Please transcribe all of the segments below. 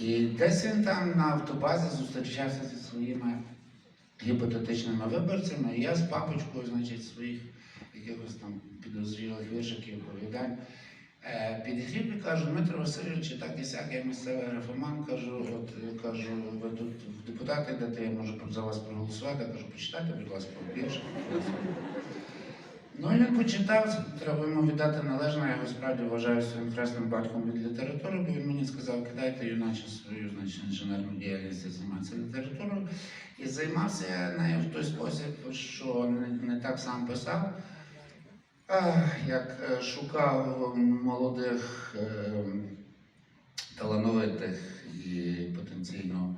І десь він там на автобазі зустрічався зі своїми гіпотетичними виборцями, і я з папочкою, значить, своїх якихось там підозрілих віршиків, оповідань. Е, і кажу, Дмитро Васильович, так і сяк, я місцевий графоман, кажу, от е, кажу, ви тут в депутати йдете, я можу за вас проголосувати, кажу, почитайте, будь ласка, вірш. Ну він почитав, треба йому віддати належне, я його справді вважаю своїм хресним батьком від літератури, бо він мені сказав, кидайте юначе свою значить, інженерну діяльність і займатися літературою. І займався я нею в той спосіб, що не, не так сам писав, а як е, шукав молодих е, талановитих і потенційно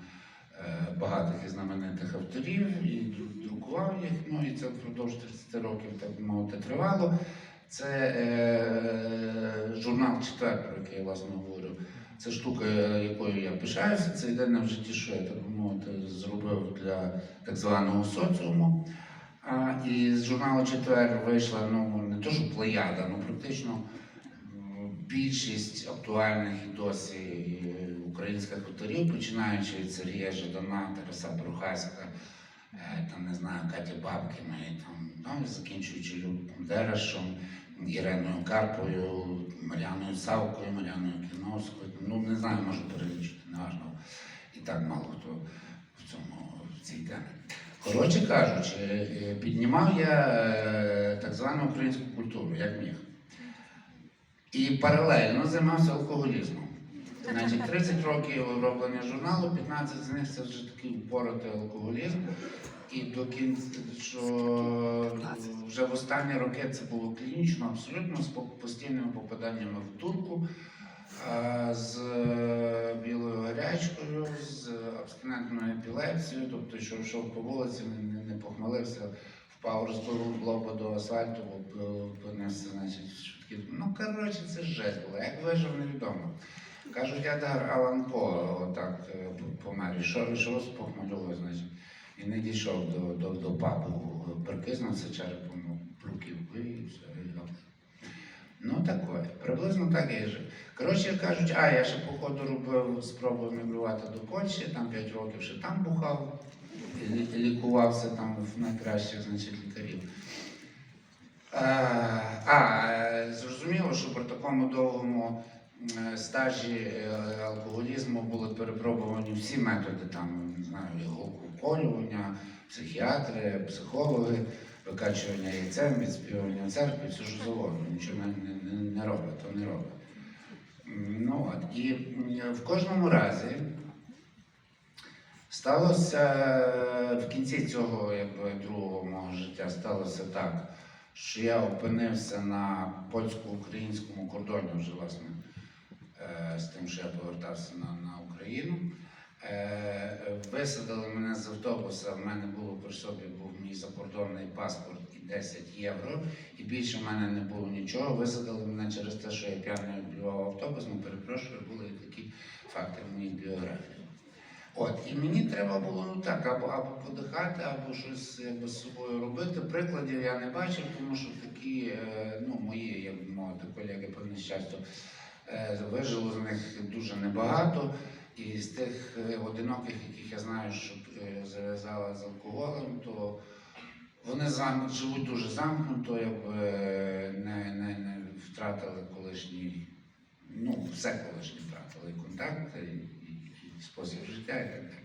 багатих і знаменитих авторів і друкував їх. Ну і це впродовж 30 років, так мовити, тривало. Це е, журнал четвер, про який я власне говорю. Це штука, якою я пишаюся. Це єдине в житті, що я так мовити, зробив для так званого соціуму. А, і з журналу Четвер вийшла ну не то, що плеяда, ну практично більшість актуальних і досі е, українських авторів, починаючи від Сергія Жадана, Тараса Прохаська, е, там не знаю, Каті Бабкіної, там, ну, і закінчуючи Любом Дерешем, Іреною Карпою, Мар'яною Савкою, Мар'яною Кіновською. Ну не знаю, можу перелічити, неважно. І так мало хто в цьому в цій темі. Коротше кажучи, е, піднімав я е, так звану українську культуру, як міг. І паралельно займався алкоголізмом. Значить, 30 років роблення журналу, 15 з них це вже такий упоротий алкоголізм. І до кінця, що вже в останні роки це було клінічно, абсолютно з постійними попаданнями в турку, з е, білою гарячкою, з абстинентною епілепсією, тобто йшов йшов по вулиці, не, похмелився, впав, розбив лоба до асфальту, понесся, значить, швидкі. Ну, коротше, це жесть була. Як вижив, невідомо. Кажуть, Едгар Алан По отак е, помер. Ішов, ішов з значить. І не дійшов до, до, до папу. Прикиснувся черепом у і все. і добре. Ну таке. Приблизно так і жив. Коротше кажуть, а я ще походу робив спробу мігрувати до Польщі, там 5 років ще там бухав, лікувався там в найкращих значить, лікарів. Е, А, е, зрозуміло, що при такому довгому е, стажі е, алкоголізму були перепробувані всі методи, там, не знаю, околювання, психіатри, психологи, викачування яйцем, відспівання в церкві, все що завгодно, нічого не, не, не, робить, то не робить. Ну, от. І в кожному разі сталося е, в кінці цього якби, другого мого життя сталося так, що я опинився на польсько-українському кордоні вже власне е, з тим, що я повертався на, на Україну. Е, Висадили мене з автобуса, в мене було при собі був мій закордонний паспорт і 10 євро, і більше в мене не було нічого. Висадили мене через те, що я п'яний облював автобус, ну перепрошую, були такі факти в моїй біографії. От, і мені треба було ну так, або, або подихати, або щось якби, з собою робити. Прикладів я не бачив, тому що такі, е, ну, мої, як би мовити, колеги по нещастю, е, вижило з них дуже небагато. І з тих е, одиноких, яких я знаю, що е, зав'язала з алкоголем, то вони зам... живуть дуже замкнуто, якби е, не, не, не втратили колишній, ну, все колишнє втратили, контакти, і, і, і спосіб життя і так далі.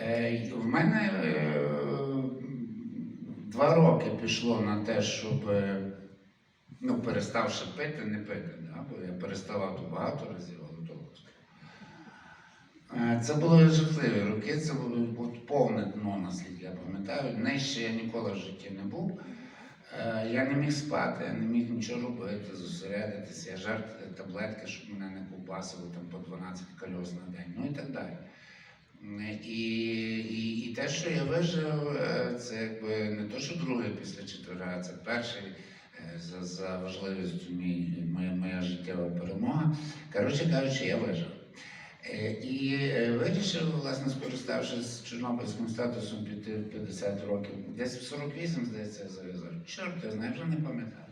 Е, в мене е, два роки пішло на те, щоб, е, ну, переставши пити, не пити. Да? Бо я переставав то багато разів, але довго. Е, Це були жахливі роки, це було повне дно, наскільки я пам'ятаю. Нижче я ніколи в житті не був. Е, Я не міг спати, я не міг нічого робити, зосередитися. Я жертв таблетки, щоб мене не ковбасило там по 12 кольос на день, ну і так далі. І, і, і те, що я вижив, е, це якби не то, що друге після четверга, це перший е, за, за важливістю мій, моя, моя життєва перемога. Коротше кажучи, я вижив. Е, І е, вирішив, власне, скориставшись чорнобильським статусом піти в 50 років, десь в 48, здається, зав'язав. Чорт, я знаю, вже не пам'ятаю.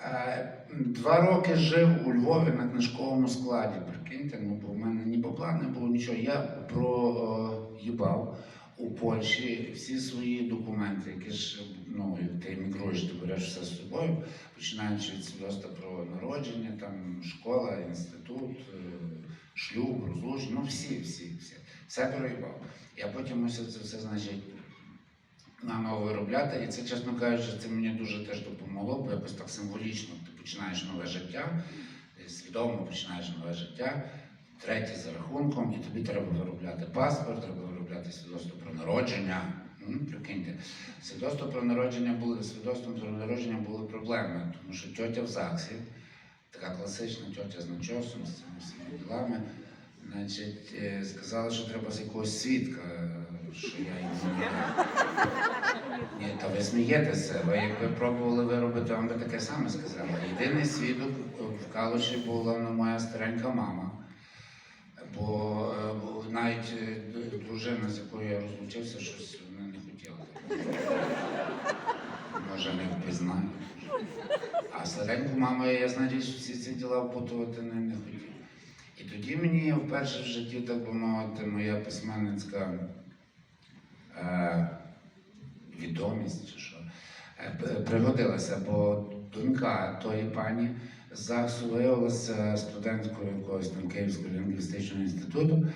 Е, Два роки жив у Львові на книжковому складі. Прикиньте, ну бо в мене ні бабла не було нічого. Я проїбав у Польщі всі свої документи, які ж ну, ти емігруєш, ти береш все з собою, починаючи від свідоцтва про народження, там школа, інститут, е, шлюб, розлучення, ну всі, всі, всі. Все проїбав. Я потім мусив це все, значить, наново виробляти. І це, чесно кажучи, це мені дуже теж допомогло, бо якось так символічно ти починаєш нове життя, свідомо починаєш нове життя, третє за рахунком, і тобі треба виробляти паспорт, треба виробляти свідоцтво про народження. Прикиньте, свідоцтво про народження були свідоцтвом про народження були проблеми, тому що тьотя в ЗАГСі, така класична тьотя з начосом, з цими всіма ділами. Значить, е, сказала, що треба з якогось свідка, що я їм. Ні, та ви смієтеся, ви якби пробували виробити, вам би таке саме сказали. Єдиний свідок в Калуші була ну, моя старенька мама. Бо е, бо навіть е, дружина, з якою я розлучився, щось вона не хотіла. Може, не впізнаю. А стареньку маму я, значить, всі ці діла впутувати не, не хотів. І тоді мені вперше в житті, так би мовити, моя письменницька е, відомість, чи що, е, пригодилася, бо донька тої пані з ЗАГСу виявилася студенткою якогось там Київського лінгвістичного інституту.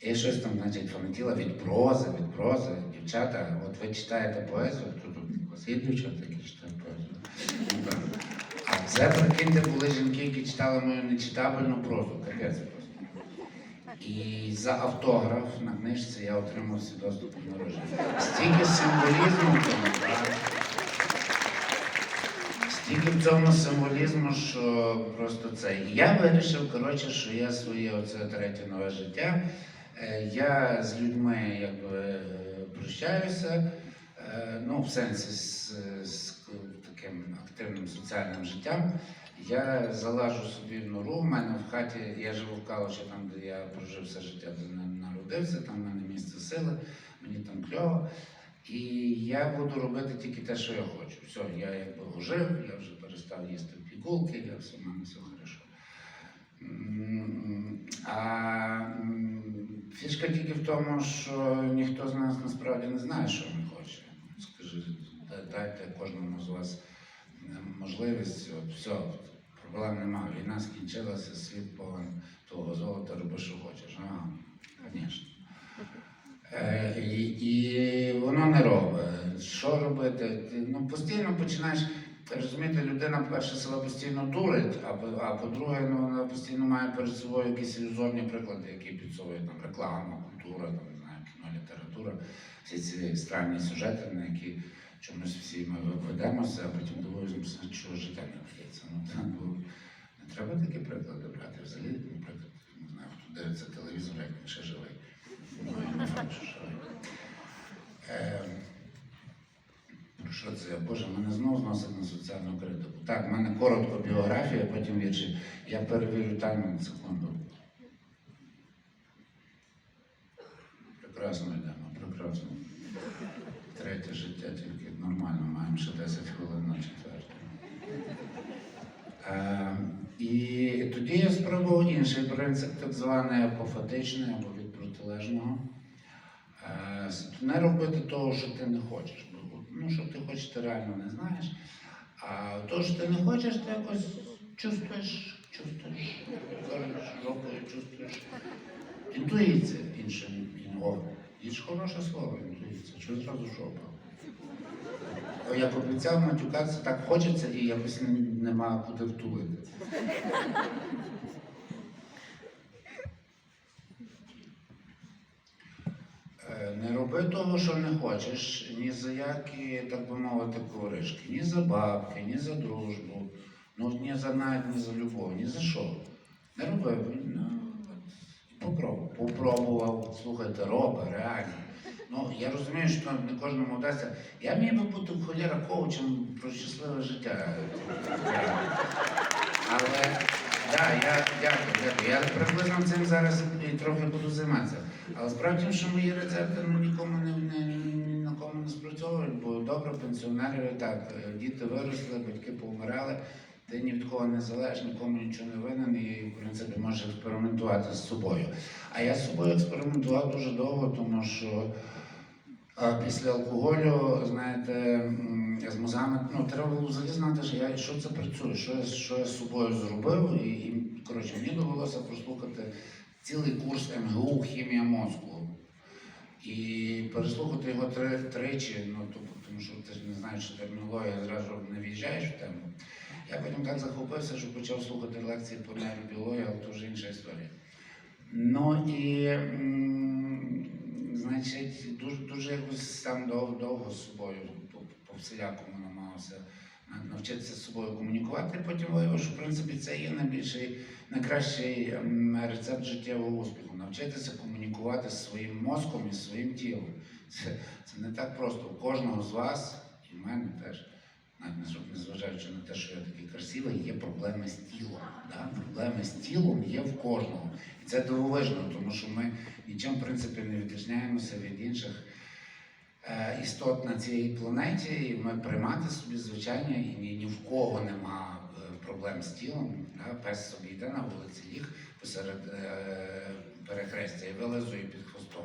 І щось там, значить, фанатіла від прози, від прози. Дівчата, от ви читаєте поезію, тут є дівчата, які читають поезію? А це, прикиньте, були жінки, які читали мою нечитабельну прозу, капець просто. І за автограф на книжці я отримав свідоцтво про народження. Стільки символізму тому, так? Стільки в цьому символізму, що просто це. Я вирішив, коротше, що я своє оце третє нове життя. е, Я з людьми якби е, прощаюся, е, ну, в сенсі з, з таким активним соціальним життям. Я залажу собі в нору. У мене в хаті, я живу в Калуші, там, де я прожив все життя, де на- народився, там в мене місце сили, мені там кльово. І я буду робити тільки те, що я хочу. Все, я якби ожив, я вже перестав їсти пігулки, я все, в мене все хорошо. А фішка тільки в тому, що ніхто з нас насправді не знає, що він хоче. Скажи, дайте кожному з вас е, можливість, от все, проблем немає. Війна скінчилася, світ повен того золота, роби, що хочеш. Ага, звісно. Е, і, воно не робить. Що робити? Ти, Ну, постійно починаєш. Розумієте, людина перше себе постійно дурить, а, по- а по-друге, ну, вона постійно має перед собою якісь ілюзорні приклади, які підсовує там реклама, культура, там, не знаю, кіно, література, всі ці странні сюжети, на які чомусь всі ми ведемося, а потім дивуємося, що життя не вдається. Ну, не треба такі приклади брати. Взагалі, наприклад, не знаю, хто дивиться телевізор, як він ще живий. Ну, я не знаю, що живий. Е, про що це? Боже, мене знову зносить на соціальну критику. Так, в мене коротко біографія, потім вірші. Я перевірю таймінг секунду. Прекрасно йдемо, прекрасно. Третє життя тільки нормально, маємо ще 10 хвилин на четверте. Е, і тоді я спробував інший принцип, так званий апофатичний або від протилежного. Е, не робити того, що ти не хочеш. Бо, Ну, що ти хочеш, ти реально не знаєш. А то, що ти не хочеш, ти якось чувствуєш, чувствуєш, кажеш, жопою чувствуєш. Інтуїція іншим. О, є ж хороше слово, інтуїція. Що зразу жопа? О, Я пообіцяв матюкатися, так хочеться і якось нема куди втулити. Е, Не роби того, що не хочеш, ні за які, так би мовити, ковришки, ні за бабки, ні за дружбу, ну ні за навіть ні за любов, ні за що. Не роби. Ну, попробував. Попробував, слухайте, роби, реально. Ну, я розумію, що не кожному вдасться. Я міг би бути холєра коучем про щасливе життя. Але да, я дякую, дякую. Я приблизно цим зараз і трохи буду займатися. Але справді, що мої рецепти ну, нікому не, не, ні на кому не спрацьовують, бо добре, пенсіонери так, е, діти виросли, батьки повмирали. ти ні від кого не залежиш, нікому нічого не винен і, в принципі, можеш експериментувати з собою. А я з собою експериментував дуже довго, тому що після алкоголю, знаєте, з мозгами, ну, треба було взагалі знати, що, я, що це працює, що я, що я з собою зробив. І, і коротше, мені довелося прослухати цілий курс МГУ хімія мозку. І переслухати його тричі, ну тобто, тому що ти ж не знаєш, що термінологія зразу не в'їжджаєш в тему. Я потім так захопився, що почав слухати лекції по нейробіології, але то вже інша історія. Ну і значить, дуже, дуже якось сам довго, з собою по, всілякому намагався на- навчитися з собою комунікувати. Потім виявив, що в принципі це є найбільший, найкращий рецепт життєвого успіху. Навчитися комунікувати з своїм мозком і своїм тілом. Це, це не так просто. У кожного з вас, і в мене теж, навіть незважаючи на те, що я такий красивий, є проблеми з тілом. Да? Проблеми з тілом є в кожного. І це дивовижно, тому що ми нічим в принципі не відрізняємося від інших істот на цій планеті, і ми приймати собі звичайно, і ні, ні в кого нема е, проблем з тілом. Да? Пес собі йде на вулиці, ліг посеред е, перехрестя і вилизує під хвостом.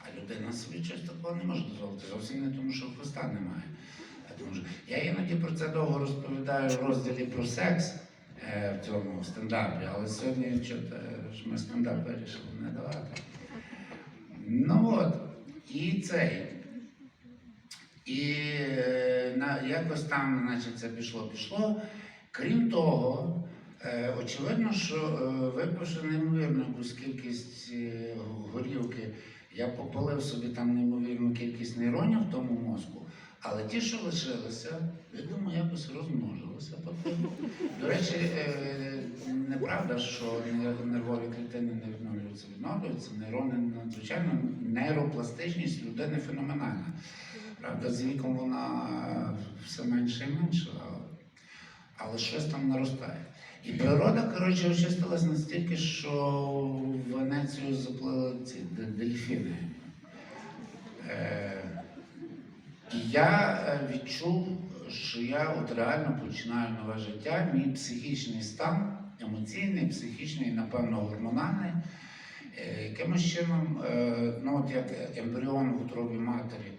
А людина собі щось такого не може дозволити. Зовсім не тому, що хвоста немає. Тому що я іноді про це довго розповідаю в розділі про секс е, в цьому стендапі, але сьогодні що ж ми стендап вирішили не давати. Ну от, і цей. І е, на, якось там, значить, це пішло, пішло. Крім того, е, очевидно, що е, випивши неймовірну якусь кількість горілки, я попалив собі там неймовірну кількість нейронів в тому мозку. Але ті, що лишилися, видимо, якось розмножилися. До речі, неправда, що нервові клітини не відновлюються, відновлюються. Нейрони надзвичайно нейропластичність людини феноменальна. Правда, з віком вона все менше і менше, але, щось там наростає. І природа, коротше, очистилась настільки, що в Венецію заплили ці дельфіни. Е, і я е, відчув, що я от реально починаю нове життя. Мій психічний стан, емоційний, психічний, напевно, гормональний. е, Якимось чином, е, ну от як ембріон в утробі матері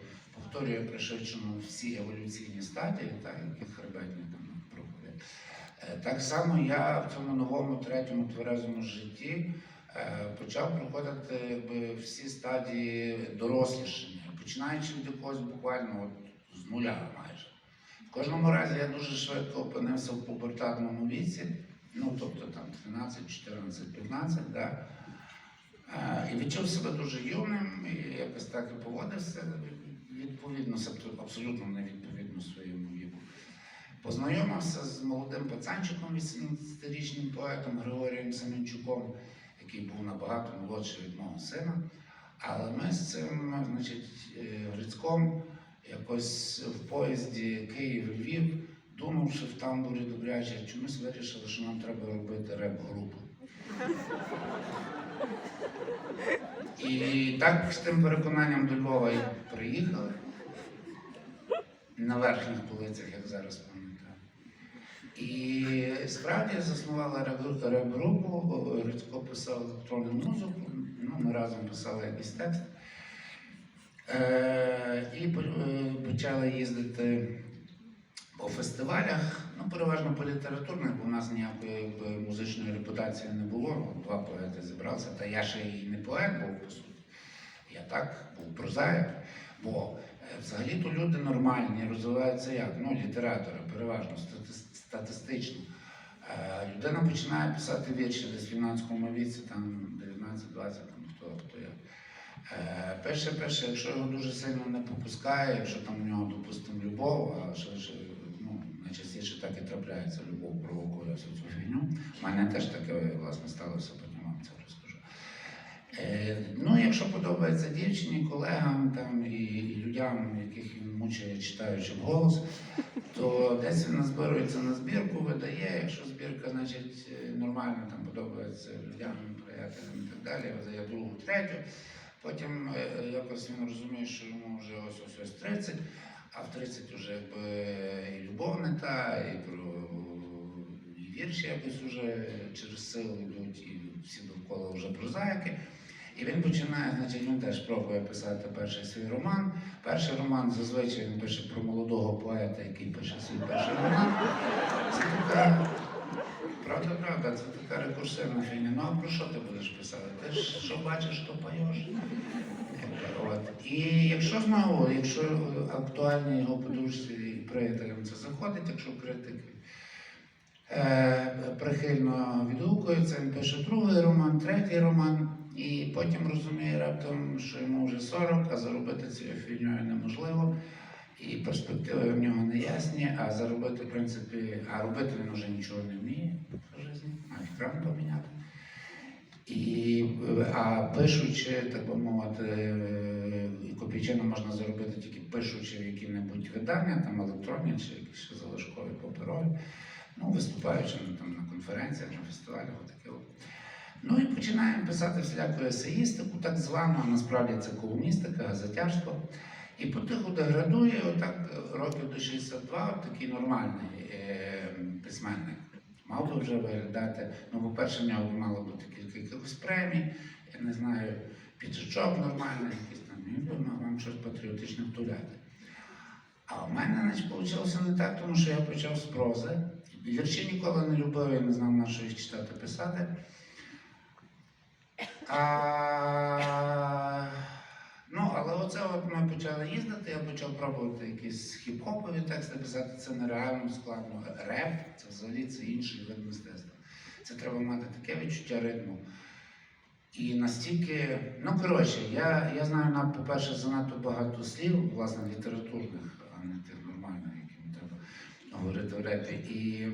повторює пришвидшено всі еволюційні стадії, так, які хребетні там проходять. Е, Так само я в цьому новому третьому тверезому житті е, почав проходити якби, всі стадії дорослішання, починаючи від якогось буквально от, з нуля майже. В кожному разі я дуже швидко опинився в пубертатному віці, ну тобто там 13, 14, 15, да. Е, І відчув себе дуже юним, і якось так і поводився відповідно, абсолютно не відповідно своєму віку. Познайомився з молодим пацанчиком, 18-річним поетом Григорієм Семенчуком, який був набагато молодший від мого сина. Але ми з цим, значить, е, Грицьком якось в поїзді Київ-Львів, думавши в тамбурі добряче, чомусь вирішили, що нам треба робити реп-групу. І так з тим переконанням до Львова і приїхали на верхніх полицях, як зараз пам'ятаю. І справді заснували реп- реп-групу, Грицько писав електронну музику, ну, ми разом писали якийсь текст. Е, і е, почали їздити по фестивалях, ну переважно по літературних, бо в нас ніякої музичної репутації не було. Два поети зібралися, та я ще і не поет був, по суті. Я так був прозаїк. Бо взагалі-то люди нормальні, розвиваються як? Ну, літератори, переважно статистично. Е, Людина починає писати вірші десь в юнацькому віці, там 19-20, там хто, хто як. Е, Перше, перше, якщо його дуже сильно не попускає, якщо там у нього, допустимо, любов, а що ж, ну, найчастіше так і трапляється, любов провокує всю цю фігню. У мене теж таке власне сталося, потім вам це розкажу. Е, ну, якщо подобається дівчині, колегам там, і, людям, яких він мучає, читаючи вголос, то десь він назбирується на збірку, видає, якщо збірка, значить, е, нормально там подобається людям, приятелям і так далі, видає другу, третю. Потім е, якось він розуміє, що йому вже ось ось ось 30, а в 30 вже якби і любов не та, і про вірші якось уже через силу йдуть, і всі довкола вже прозаїки. І він починає, значить, він теж пробує писати перший свій роман. Перший роман зазвичай він пише про молодого поета, який пише свій перший роман. Це така, правда, правда, це така рекурсивна фігня. Ну а про що ти будеш писати? Ти ж що бачиш, то поєш. От. І якщо знову, якщо актуальні його подружці і приятелям це заходить, якщо критики е, прихильно відгукується, він пише другий роман, третій роман, і потім розуміє раптом, що йому вже 40, а заробити цією фігньою неможливо. І перспективи в нього не ясні, а заробити, в принципі, а робити він вже нічого не вміє в житті, а екран поміняти. І, а пишучи, так би мовити, е, копійчину можна заробити тільки пишучи в які-небудь видання, там електронні чи якісь залишкові паперові, ну, виступаючи на, там, на конференціях, на фестивалях, отаке. Ну і починаємо писати всіляку есеїстику, так звану, а насправді це колумністика, газетярство. І потиху деградує, отак років до 62, такий нормальний е, письменник. Мав би вже виглядати. Ну, по-перше, в нього мало бути кілька якихось премій, я не знаю, піджачок нормальний, якийсь там, він би мав вам щось патріотичне втуляти. А у мене значить, вийшло не так, тому що я почав з прози. Вірші ніколи не любив, я не знав, на що їх читати писати. А, ну, але оце от ми почали їздити, я почав пробувати якісь хіп-хопові тексти писати. Це нереально складно. Реп це взагалі це інший вид мистецтва. Це треба мати таке відчуття ритму. І настільки, ну коротше, я, я знаю, на, по-перше, занадто багато слів, власне, літературних, а не тих нормальних, якими треба говорити в репі. І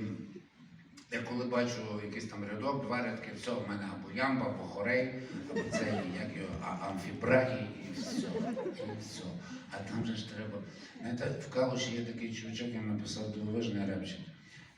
я коли бачу якийсь там рядок, два рядки, все, в мене або ямба, або хорей, або це як його амфібрагі, і все, і все. А там же ж треба. Знаєте, в Калуші є такий чувачок, він написав дивовижний репчик.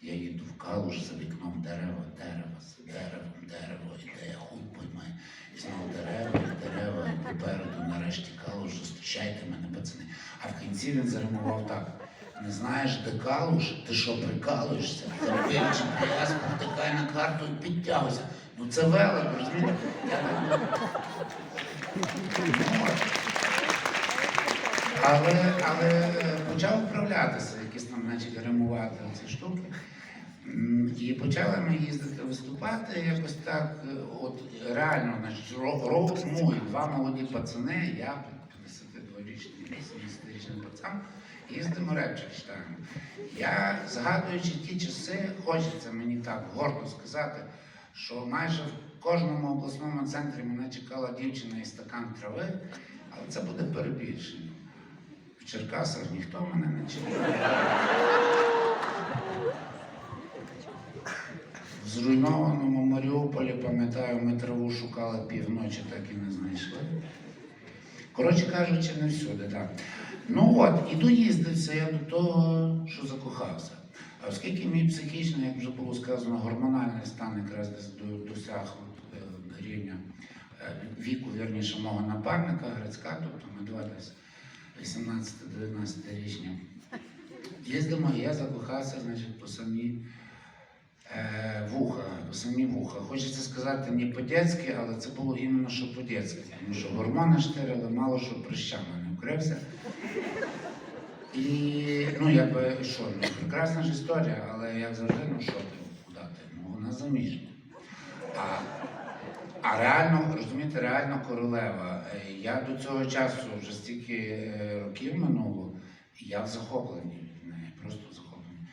Я їду в Калуш за вікном дерева, дерева, з деревом, дерево, іде, хуй поймай. І знову дерева, і дерева, і попереду нарешті Калуш, зустрічайте мене, пацани. А в кінці він заримував так. Не знаєш, де калуш, ти що прикалуєшся? Зробив GPS, повтикай на карту і підтягуйся. Ну це велик, розумієте? Я. Але, але почав вправлятися, якісь там, значить, римувати ці штуки. І почали ми їздити виступати якось так, от реально, значить, ро- роуд два молоді пацани, я 52-річний, 70-річний пацан, їздимо репчик. Я, згадуючи ті часи, хочеться мені так гордо сказати, що майже в кожному обласному центрі мене чекала дівчина і стакан трави, але це буде перебільшення. В Черкасах ніхто мене не чекає. В зруйнованому Маріуполі, пам'ятаю, ми траву шукали півночі, так і не знайшли. Коротше кажучи, не всюди, так. Ну от, і доїздився я до того, що закохався. А оскільки мій психічний, як вже було сказано, гормональний стан якраз досяг е, рівня е, віку, вірніше, мого напарника Грицька, тобто ми два десь 18-19 річні. Їздимо, і я закохався, значить, по самі е, вуха, по самі вуха. Хочеться сказати не по-дєцьки, але це було іменно що по-дєцьки, тому що гормони штирили, мало що прищами не вкрився. І ну, якби що, ну прекрасна ж історія, але як завжди, ну що ти, куди? Ну вона заміжня. А, а реально, розумієте, реально королева. Я до цього часу вже стільки е, років минуло, і я в захопленні від неї, просто в захопленні.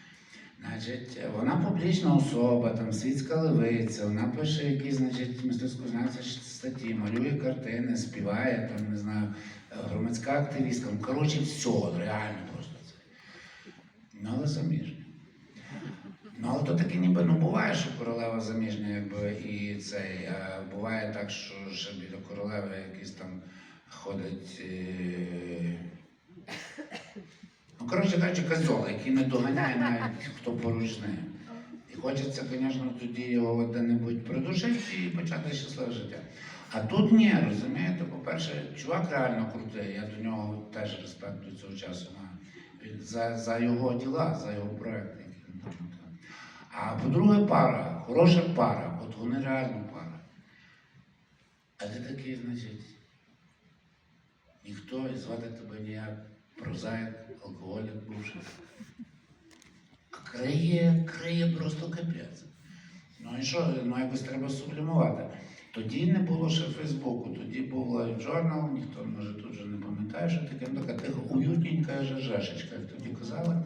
Значить, вона публічна особа, там світська левиця, вона пише якісь, значить, мистецько-знавчі статті, малює картини, співає, там, не знаю, громадська активістка. Ну, коротше, все, реально просто це. Ну, але заміжня. Ну, але то таки ніби ну буває, що королева заміжня, якби і цей. Буває так, що ще біля королеви якийсь там ходить. Е... Ну, коротше кажучи, козол, який не доганяє навіть хто поруч з. І хочеться, звісно, тоді його де-небудь придушити і почати щасливе життя. А тут ні, розумієте, по-перше, чувак реально крутий, я до нього теж респект до цього часу маю. За, за його діла, за його робив. А по-друге, пара, хороша пара, от вони реально пара. А ти такий, значить, ніхто і звати тебе ніяк, прозаїк, алкоголік бувший. Криє, криє просто капець. Ну і що, ну якось треба сублімувати. Тоді не було ще Фейсбуку, тоді був Journal, ніхто може тут вже не пам'ятає, що таке ну, така тихо, уютненька ЖЖшечка, як тоді казали.